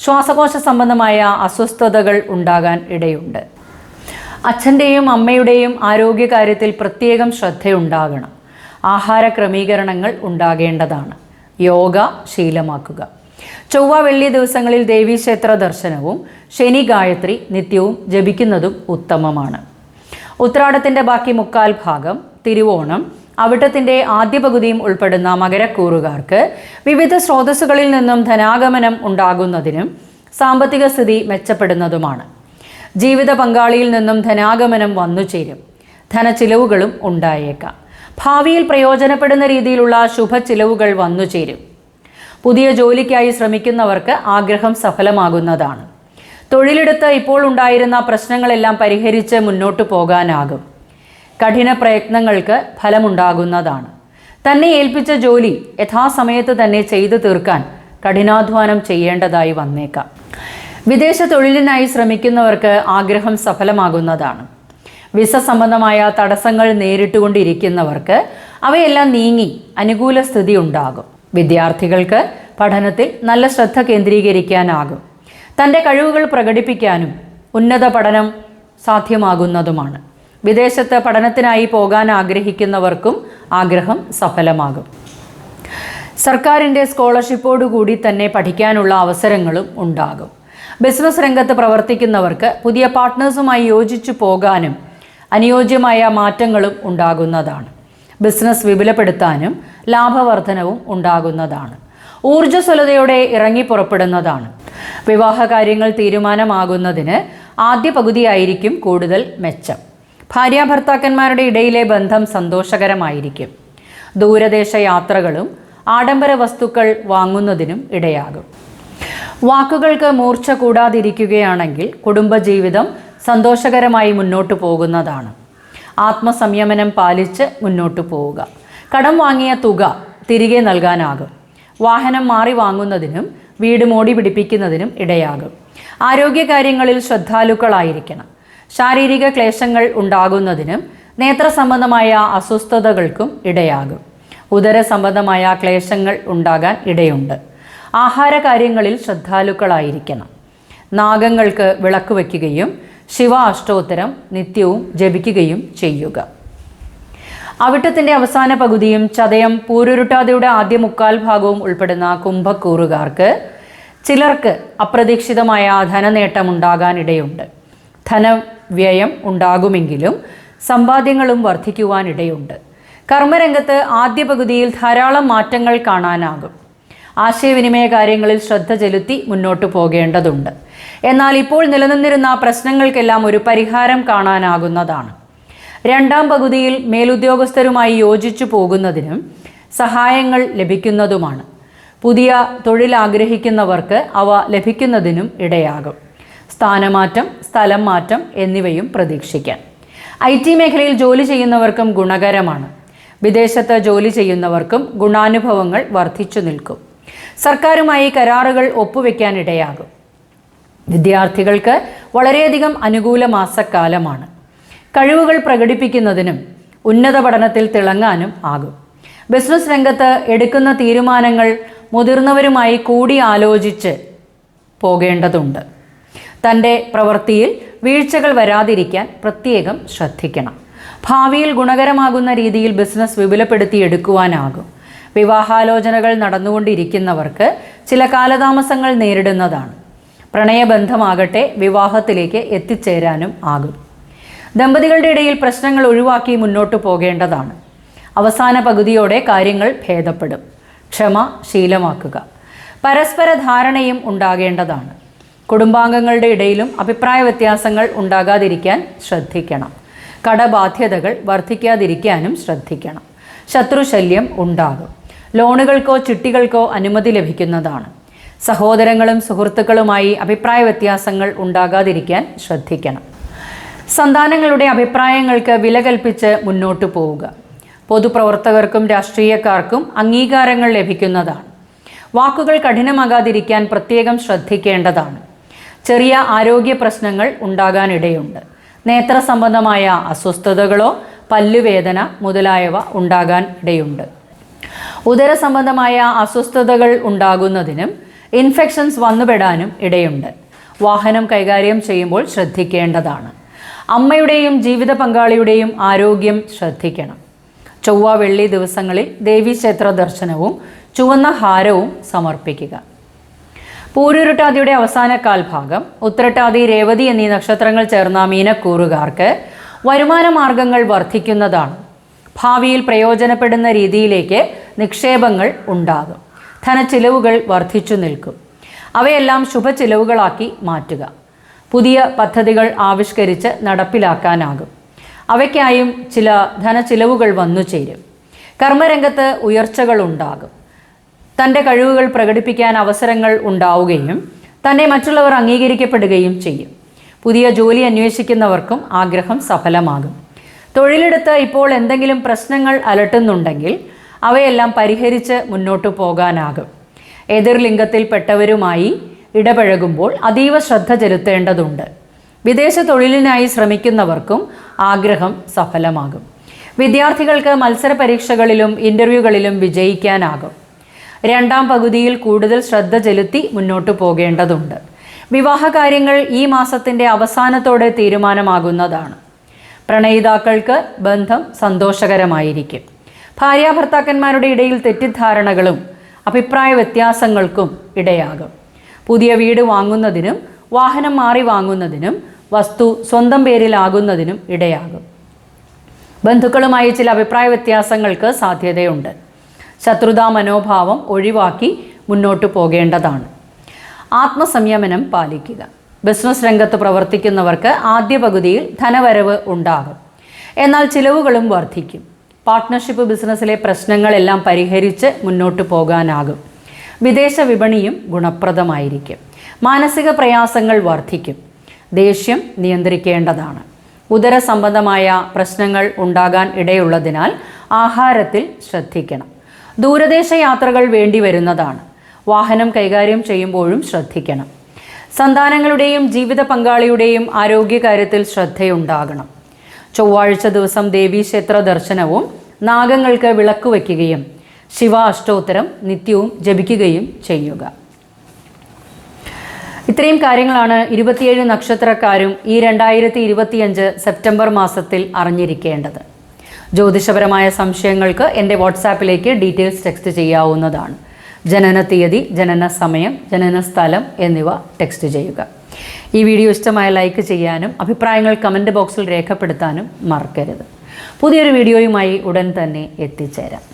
ശ്വാസകോശ സംബന്ധമായ അസ്വസ്ഥതകൾ ഉണ്ടാകാൻ ഇടയുണ്ട്. അച്ഛന്റെയും അമ്മയുടെയും ആരോഗ്യകാര്യത്തിൽ പ്രത്യേകം ശ്രദ്ധയുണ്ടാകണം. ആഹാര ക്രമീകരണങ്ങൾ ഉണ്ടാകേണ്ടതാണ്. യോഗ ശീലമാക്കുക. ചൊവ്വ വെള്ളി ദിവസങ്ങളിൽ ദേവീക്ഷേത്ര ദർശനവും ശനി ഗായത്രി നിത്യവും ജപിക്കുന്നതും ഉത്തമമാണ്. ഉത്രാടത്തിന്റെ ബാക്കി മുക്കാൽ ഭാഗം തിരുവോണം അവിട്ടത്തിന്റെ ആദ്യ പകുതിയും ഉൾപ്പെടുന്ന മകരക്കൂറുകാർക്ക് വിവിധ സ്രോതസ്സുകളിൽ നിന്നും ധനാഗമനം ഉണ്ടാകുന്നതിനും സാമ്പത്തിക സ്ഥിതി മെച്ചപ്പെടുന്നതുമാണ്. ജീവിത പങ്കാളിയിൽ നിന്നും ധനാഗമനം വന്നു ചേരും. ധനച്ചിലവുകളും ഉണ്ടായേക്കാം. ഭാവിയിൽ പ്രയോജനപ്പെടുന്ന രീതിയിലുള്ള ശുഭ ചിലവുകൾ വന്നു ചേരും. പുതിയ ജോലിക്കായി ശ്രമിക്കുന്നവർക്ക് ആഗ്രഹം സഫലമാകുന്നതാണ്. തൊഴിലെടുത്ത് ഇപ്പോൾ ഉണ്ടായിരുന്ന പ്രശ്നങ്ങളെല്ലാം പരിഹരിച്ച് മുന്നോട്ടു പോകാനാകും. കഠിന പ്രയത്നങ്ങൾക്ക് ഫലമുണ്ടാകുന്നതാണ്. തന്നെ ഏൽപ്പിച്ച ജോലി യഥാസമയത്ത് തന്നെ ചെയ്തു തീർക്കാൻ കഠിനാധ്വാനം ചെയ്യേണ്ടതായി വന്നേക്കാം. വിദേശ തൊഴിലിനായി ശ്രമിക്കുന്നവർക്ക് ആഗ്രഹം സഫലമാകുന്നതാണ്. വിസ സംബന്ധമായ തടസ്സങ്ങൾ നേരിട്ടുകൊണ്ടിരിക്കുന്നവർക്ക് അവയെല്ലാം നീങ്ങി അനുകൂല സ്ഥിതി ഉണ്ടാകും. വിദ്യാർത്ഥികൾക്ക് പഠനത്തിൽ നല്ല ശ്രദ്ധ കേന്ദ്രീകരിക്കാനാകും. തന്റെ കഴിവുകൾ പ്രകടിപ്പിക്കാനും ഉന്നത പഠനം സാധ്യമാകുന്നതുമാണ്. വിദേശത്ത് പഠനത്തിനായി പോകാൻ ആഗ്രഹിക്കുന്നവർക്കും ആഗ്രഹം സഫലമാകും. സർക്കാരിന്റെ സ്കോളർഷിപ്പോടുകൂടി തന്നെ പഠിക്കാനുള്ള അവസരങ്ങളും ഉണ്ടാകും. ബിസിനസ് രംഗത്ത് പ്രവർത്തിക്കുന്നവർക്ക് പുതിയ പാർട്ട്നേഴ്സുമായി യോജിച്ചു പോകാനും അനുയോജ്യമായ മാറ്റങ്ങളും ഉണ്ടാകുന്നതാണ്. ബിസിനസ് വിപുലപ്പെടുത്താനും ലാഭവർധനവും ഉണ്ടാകുന്നതാണ്. ഊർജസ്വലതയോടെ ഇറങ്ങി പുറപ്പെടുന്നതാണ്. വിവാഹ കാര്യങ്ങൾ തീരുമാനമാകുന്നതിന് ആദ്യ പകുതിയായിരിക്കും കൂടുതൽ മെച്ചം. ഭാര്യാഭർത്താക്കന്മാരുടെ ഇടയിലെ ബന്ധം സന്തോഷകരമായിരിക്കും. ദൂരദേശ യാത്രകളും ആഡംബര വസ്തുക്കൾ വാങ്ങുന്നതിനും ഇടയാകും. വാക്കുകൾക്ക് മൂർച്ച കൂടാതിരിക്കുകയാണെങ്കിൽ കുടുംബജീവിതം സന്തോഷകരമായി മുന്നോട്ടു പോകുന്നതാണ്. ആത്മസംയമനം പാലിച്ച് മുന്നോട്ടു പോവുക. കടം വാങ്ങിയ തുക തിരികെ നൽകാനാകും. വാഹനം മാറി വാങ്ങുന്നതിനും വീട് മോടി പിടിപ്പിക്കുന്നതിനും ഇടയാകും. ആരോഗ്യകാര്യങ്ങളിൽ ശ്രദ്ധാലുക്കളായിരിക്കണം. ശാരീരിക ക്ലേശങ്ങൾ ഉണ്ടാകുന്നതിനും നേത്ര സംബന്ധമായ അസ്വസ്ഥതകൾക്കും ഇടയാകും. ഉദര സംബന്ധമായ ക്ലേശങ്ങൾ ഉണ്ടാകാൻ ഇടയുണ്ട്. ആഹാര കാര്യങ്ങളിൽ ശ്രദ്ധാലുക്കളായിരിക്കണം. നാഗങ്ങൾക്ക് വിളക്ക് വയ്ക്കുകയും ശിവ അഷ്ടോത്തരം നിത്യവും ജപിക്കുകയും ചെയ്യുക. അവിട്ടത്തിന്റെ അവസാന പകുതിയും ചതയം പൂരുരുട്ടാതിയുടെ ആദ്യ മുക്കാൽ ഭാഗവും ഉൾപ്പെടുന്ന കുംഭക്കൂറുകാർക്ക് ചിലർക്ക് അപ്രതീക്ഷിതമായ ധനനേട്ടം ഉണ്ടാകാനിടയുണ്ട് ധനവ്യയം ഉണ്ടാകുമെങ്കിലും സമ്പാദ്യങ്ങളും വർദ്ധിക്കുവാനിടയുണ്ട്. കർമ്മരംഗത്ത് ആദ്യ പകുതിയിൽ ധാരാളം മാറ്റങ്ങൾ കാണാനാകും. ആശയവിനിമയ കാര്യങ്ങളിൽ ശ്രദ്ധ ചെലുത്തി മുന്നോട്ടു പോകേണ്ടതുണ്ട്. എന്നാൽ ഇപ്പോൾ നിലനിന്നിരുന്ന പ്രശ്നങ്ങൾക്കെല്ലാം ഒരു പരിഹാരം കാണാനാകുന്നതാണ്. രണ്ടാം പകുതിയിൽ മേലുദ്യോഗസ്ഥരുമായി യോജിച്ചു പോകുന്നതിനും സഹായങ്ങൾ ലഭിക്കുന്നതുമാണ്. പുതിയ തൊഴിൽ ആഗ്രഹിക്കുന്നവർക്ക് അവ ലഭിക്കുന്നതിനും ഇടയാകും. സ്ഥാനമാറ്റം സ്ഥലം മാറ്റം എന്നിവയും പ്രതീക്ഷിക്കാം. ഐ ടി മേഖലയിൽ ജോലി ചെയ്യുന്നവർക്കും ഗുണകരമാണ്. വിദേശത്ത് ജോലി ചെയ്യുന്നവർക്കും ഗുണാനുഭവങ്ങൾ വർദ്ധിച്ചു നിൽക്കും. സർക്കാരുമായി കരാറുകൾ ഒപ്പുവെക്കാനിടയാകും. വിദ്യാർത്ഥികൾക്ക് വളരെയധികം അനുകൂല മാസക്കാലമാണ്. കഴിവുകൾ പ്രകടിപ്പിക്കുന്നതിനും ഉന്നത പഠനത്തിൽ തിളങ്ങാനും ആകും. ബിസിനസ് രംഗത്ത് എടുക്കുന്ന തീരുമാനങ്ങൾ മുതിർന്നവരുമായി കൂടി ആലോചിച്ച് പോകേണ്ടതുണ്ട്. തന്റെ പ്രവൃത്തിയിൽ വീഴ്ചകൾ വരാതിരിക്കാൻ പ്രത്യേകം ശ്രദ്ധിക്കണം. ഭാവിയിൽ ഗുണകരമാകുന്ന രീതിയിൽ ബിസിനസ് വിപുലപ്പെടുത്തിയെടുക്കുവാനാകും. വിവാഹാലോചനകൾ നടന്നുകൊണ്ടിരിക്കുന്നവർക്ക് ചില കാലതാമസങ്ങൾ നേരിടുന്നതാണ്. പ്രണയബന്ധമാകട്ടെ വിവാഹത്തിലേക്ക് എത്തിച്ചേരാനും ആകും. ദമ്പതികളുടെ ഇടയിൽ പ്രശ്നങ്ങൾ ഒഴിവാക്കി മുന്നോട്ടു പോകേണ്ടതാണ്. അവസാന പകുതിയോടെ കാര്യങ്ങൾ ഭേദപ്പെടും. ക്ഷമ ശീലമാക്കുക. പരസ്പര ധാരണയും ഉണ്ടാകേണ്ടതാണ്. കുടുംബാംഗങ്ങളുടെ ഇടയിലും അഭിപ്രായ വ്യത്യാസങ്ങൾ ഉണ്ടാകാതിരിക്കാൻ ശ്രദ്ധിക്കണം. കടബാധ്യതകൾ വർദ്ധിക്കാതിരിക്കാനും ശ്രദ്ധിക്കണം. ശത്രുശല്യം ഉണ്ടാകും. ലോണുകൾക്കോ ചിട്ടികൾക്കോ അനുമതി ലഭിക്കുന്നതാണ്. സഹോദരങ്ങളും സുഹൃത്തുക്കളുമായി അഭിപ്രായ വ്യത്യാസങ്ങൾ ഉണ്ടാകാതിരിക്കാൻ ശ്രദ്ധിക്കണം. സന്താനങ്ങളുടെ അഭിപ്രായങ്ങൾക്ക് വില കൽപ്പിച്ച് മുന്നോട്ടു പോവുക. പൊതുപ്രവർത്തകർക്കും രാഷ്ട്രീയക്കാർക്കും അംഗീകാരങ്ങൾ ലഭിക്കുന്നതാണ്. വാക്കുകൾ കഠിനമാകാതിരിക്കാൻ പ്രത്യേകം ശ്രദ്ധിക്കേണ്ടതാണ്. ചെറിയ ആരോഗ്യ പ്രശ്നങ്ങൾ ഉണ്ടാകാനിടയുണ്ട്. നേത്ര സംബന്ധമായ അസ്വസ്ഥതകളോ പല്ലുവേദന മുതലായവ ഉണ്ടാകാൻ ഇടയുണ്ട്. ഉദര സംബന്ധമായ അസ്വസ്ഥതകൾ ഉണ്ടാകുന്നതിനും ഇൻഫെക്ഷൻസ് വന്നുപെടാനും ഇടയുണ്ട്. വാഹനം കൈകാര്യം ചെയ്യുമ്പോൾ ശ്രദ്ധിക്കേണ്ടതാണ്. അമ്മയുടെയും ജീവിത പങ്കാളിയുടെയും ആരോഗ്യം ശ്രദ്ധിക്കണം. ചൊവ്വ വെള്ളി ദിവസങ്ങളിൽ ദേവീക്ഷേത്ര ദർശനവും ചുവന്ന ഹാരവും സമർപ്പിക്കുക. പൂരുരുട്ടാതിയുടെ അവസാന കാൽഭാഗം ഉത്രട്ടാതി രേവതി എന്നീ നക്ഷത്രങ്ങൾ ചേർന്ന മീനക്കൂറുകാർക്ക് വരുമാന മാർഗങ്ങൾ വർദ്ധിക്കുന്നതാണ്. ഭാവിയിൽ പ്രയോജനപ്പെടുന്ന രീതിയിലേക്ക് നിക്ഷേപങ്ങൾ ഉണ്ടാകും. ധനച്ചിലവുകൾ വർദ്ധിച്ചു നിൽക്കും. അവയെല്ലാം ശുഭചിലവുകളാക്കി മാറ്റുക. പുതിയ പദ്ധതികൾ ആവിഷ്കരിച്ച് നടപ്പിലാക്കാനാകും. അവയ്ക്കായും ചില ധനച്ചിലവുകൾ വന്നു ചേരും കർമ്മരംഗത്ത് ഉയർച്ചകൾ ഉണ്ടാകും തന്റെ കഴിവുകൾ പ്രകടിപ്പിക്കാൻ അവസരങ്ങൾ ഉണ്ടാവുകയും തന്നെ മറ്റുള്ളവർ അംഗീകരിക്കപ്പെടുകയും ചെയ്യും. പുതിയ ജോലി അന്വേഷിക്കുന്നവർക്കും ആഗ്രഹം സഫലമാകും. തൊഴിലെടുത്ത് ഇപ്പോൾ എന്തെങ്കിലും പ്രശ്നങ്ങൾ അലട്ടുന്നുണ്ടെങ്കിൽ അവയെല്ലാം പരിഹരിച്ച് മുന്നോട്ടു പോകാനാകും. എതിർലിംഗത്തിൽപ്പെട്ടവരുമായി ഇടപഴകുമ്പോൾ അതീവ ശ്രദ്ധ ചെലുത്തേണ്ടതുണ്ട്. വിദേശ തൊഴിലിനായി ശ്രമിക്കുന്നവർക്കും ആഗ്രഹം സഫലമാകും. വിദ്യാർത്ഥികൾക്ക് മത്സര പരീക്ഷകളിലും ഇന്റർവ്യൂകളിലും വിജയിക്കാനാകും. രണ്ടാം പകുതിയിൽ കൂടുതൽ ശ്രദ്ധ ചെലുത്തി മുന്നോട്ടു പോകേണ്ടതുണ്ട്. വിവാഹകാര്യങ്ങൾ ഈ മാസത്തിന്റെ അവസാനത്തോടെ തീരുമാനമാകുന്നതാണ്. പ്രണയിതാക്കൾക്ക് ബന്ധം സന്തോഷകരമായിരിക്കും. ഭാര്യാഭർത്താക്കന്മാരുടെ ഇടയിൽ തെറ്റിദ്ധാരണകളും അഭിപ്രായ വ്യത്യാസങ്ങൾക്കും ഇടയാകും. പുതിയ വീട് വാങ്ങുന്നതിനും വാഹനം മാറി വാങ്ങുന്നതിനും വസ്തു സ്വന്തം പേരിലാകുന്നതിനും ഇടയാകും. ബന്ധുക്കളുമായി ചില അഭിപ്രായ വ്യത്യാസങ്ങൾക്ക് സാധ്യതയുണ്ട്. ശത്രുതാ മനോഭാവം ഒഴിവാക്കി മുന്നോട്ട് പോകേണ്ടതാണ്. ആത്മസംയമനം പാലിക്കുക. ബിസിനസ് രംഗത്ത് പ്രവർത്തിക്കുന്നവർക്ക് ആദ്യ പകുതിയിൽ ധനവരവ് ഉണ്ടാകും. എന്നാൽ ചിലവുകളും വർദ്ധിക്കും. പാർട്ട്ണർഷിപ്പ് ബിസിനസ്സിലെ പ്രശ്നങ്ങളെല്ലാം പരിഹരിച്ച് മുന്നോട്ട് പോകാനാകും. വിദേശ വിപണിയും ഗുണപ്രദമായിരിക്കും. മാനസിക പ്രയാസങ്ങൾ വർദ്ധിക്കും. ദേഷ്യം നിയന്ത്രിക്കേണ്ടതാണ്. ഉദര സംബന്ധമായ പ്രശ്നങ്ങൾ ഉണ്ടാകാൻ ഇടയുള്ളതിനാൽ ആഹാരത്തിൽ ശ്രദ്ധിക്കണം. ദൂരദേശ യാത്രകൾ വേണ്ടി വരുന്നതാണ്. വാഹനം കൈകാര്യം ചെയ്യുമ്പോഴും ശ്രദ്ധിക്കണം. സന്താനങ്ങളുടെയും ജീവിത പങ്കാളിയുടെയും ആരോഗ്യകാര്യത്തിൽ ശ്രദ്ധയുണ്ടാകണം. ചൊവ്വാഴ്ച ദിവസം ദേവീക്ഷേത്ര ദർശനവും നാഗങ്ങൾക്ക് വിളക്ക് വയ്ക്കുകയും ശിവ അഷ്ടോത്തരം നിത്യവും ജപിക്കുകയും ചെയ്യുക. ഇത്രയും കാര്യങ്ങളാണ് ഇരുപത്തിയേഴ് നക്ഷത്രക്കാരും ഈ രണ്ടായിരത്തി ഇരുപത്തിയഞ്ച് സെപ്റ്റംബർ മാസത്തിൽ അറിഞ്ഞിരിക്കേണ്ടത്. ജ്യോതിഷപരമായ സംശയങ്ങൾക്ക് എന്റെ വാട്സാപ്പിലേക്ക് ഡീറ്റെയിൽസ് ടെക്സ്റ്റ് ചെയ്യാവുന്നതാണ്. ജനന തീയതി ജനന സമയം ജനന സ്ഥലം എന്നിവ ടെക്സ്റ്റ് ചെയ്യുക. ഈ വീഡിയോ ഇഷ്ടമായ ലൈക്ക് ചെയ്യാനും അഭിപ്രായങ്ങൾ കമന്റ് ബോക്സിൽ രേഖപ്പെടുത്താനും മറക്കരുത്. പുതിയൊരു വീഡിയോയുമായി ഉടൻ തന്നെ എത്തിച്ചേരാം.